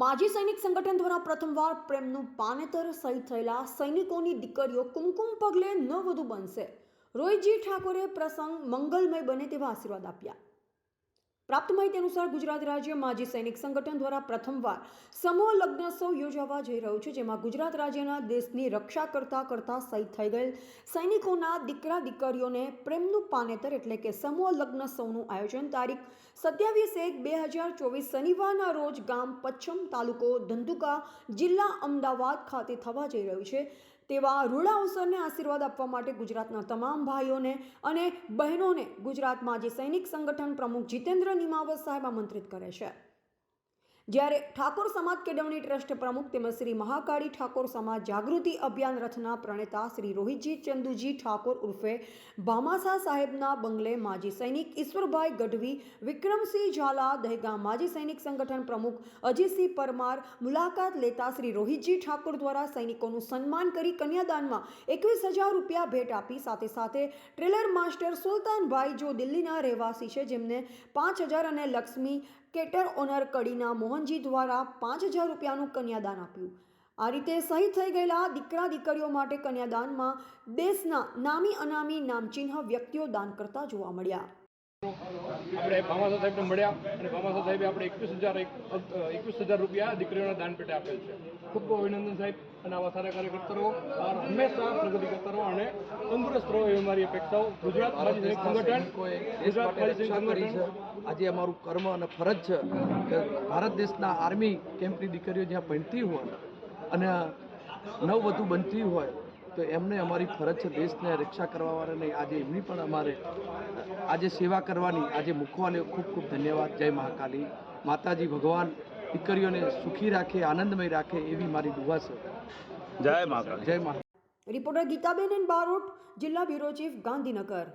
માજી સૈનિક સંગઠન દ્વારા પ્રથમવાર પ્રેમનું પાનેતર સહિત થયેલા સૈનિકોની દીકરીઓ કુમકુમ પગલે ન વધુ બનશે. રોહિતજી ઠાકોરે પ્રસંગ મંગલમય બને તેવા આશીર્વાદ આપ્યા. પ્રાપ્ત માહિતી અનુસાર ગુજરાત રાજ્ય માજી સૈનિક સંગઠન દ્વારા પ્રથમવાર સમૂહ લગ્નોત્સવ યોજાવા જઈ રહ્યો છે, જેમાં ગુજરાત રાજ્યના દેશની રક્ષા કરતા કરતા શહીદ થઈ ગયેલ સૈનિકોના દીકરા દીકરીઓને પ્રેમનું પાનેતર એટલે કે સમૂહ લગ્નોત્સવનું આયોજન. તારીખ સત્યાવીસ એક બે હજાર ચોવીસ શનિવારના રોજ ગામ પચ્છમ તાલુકો ધંધુકા જિલ્લા અમદાવાદ ખાતે થવા જઈ રહ્યું છે. તેવા રૂડા અવસરને આશીર્વાદ આપવા માટે ગુજરાતના તમામ ભાઈઓને અને બહેનોને ગુજરાત માજી સૈનિક સંગઠન પ્રમુખ જીતેન્દ્ર નિમાવત સાહેબ આમંત્રિત કરે છે. જ્યારે ઠાકોર સમાજ કેળવણી ટ્રસ્ટ પ્રમુખ તેમજ શ્રી મહાકાળી ઠાકોર સમાજ જાગૃતિ અભિયાન રથના પ્રણેતા શ્રી રોહિતજી ચંદુજી ઠાકોર ઉર્ફે ભામાસા સાહેબના બંગલે માજી સૈનિક ઈશ્વરભાઈ ગઢવી, વિક્રમસિંહ ઝાલા, દહેગામ માજી સૈનિક સંગઠન પ્રમુખ અજીતસિંહ પરમાર મુલાકાત લેતા શ્રી રોહિતજી ઠાકોર દ્વારા સૈનિકોનું સન્માન કરી કન્યાદાનમાં એકવીસ હજાર રૂપિયા ભેટ આપી સાથે સાથે ટ્રેલર માસ્ટર સુલતાનભાઈ જો દિલ્હીના રહેવાસી છે જેમને પાંચ હજાર અને લક્ષ્મી કેટર ઓનર કડીના મોહનજી દ્વારા પાંચ હજાર રૂપિયાનું કન્યાદાન આપ્યું. આ રીતે શહીદ થઈ ગયેલા દીકરા દીકરીઓ માટે કન્યાદાનમાં દેશના નામી અનામી નામચિહ્ન વ્યક્તિઓ દાન કરતા જોવા મળ્યા. આપણે ભામાસા સાહેબને મળ્યા અને ભામાસા સાહેબે આપણે એકવીસ હજાર એકવીસ હજાર રૂપિયા દીકરીઓના દાન પેટે આપેલ છે. ખૂબ ખૂબ અભિનંદન સાહેબ અને આવા સારા કાર્યકર્તા રહો હંમેશા પ્રગતિ કરતા રહો અને તંદુરસ્ત રહો એવી મારી અપેક્ષાઓ. ગુજરાત સંગઠન આજે અમારું કર્મ અને ફરજ છે કે ભારત દેશના આર્મી કેમ્પની દીકરીઓ જ્યાં ભણતી હોય અને નવવધુ બનતી હોય તો એમને અમારી ફરજ છે દેશને રક્ષા કરવાવાળાને આજે એમની પણ અમારે આજે સેવા કરવાની આજે મૂકવાને ખૂબ ખૂબ ધન્યવાદ. જય મહાકાલી. માતાજી ભગવાન દીકરીઓને સુખી રાખે આનંદમય રાખે એવી મારી દુવા છે. જય મહાકાલી. જય મહા રિપોર્ટર ગીતાબેન બારોટ જિલ્લા બ્યુરો ચીફ ગાંધીનગર.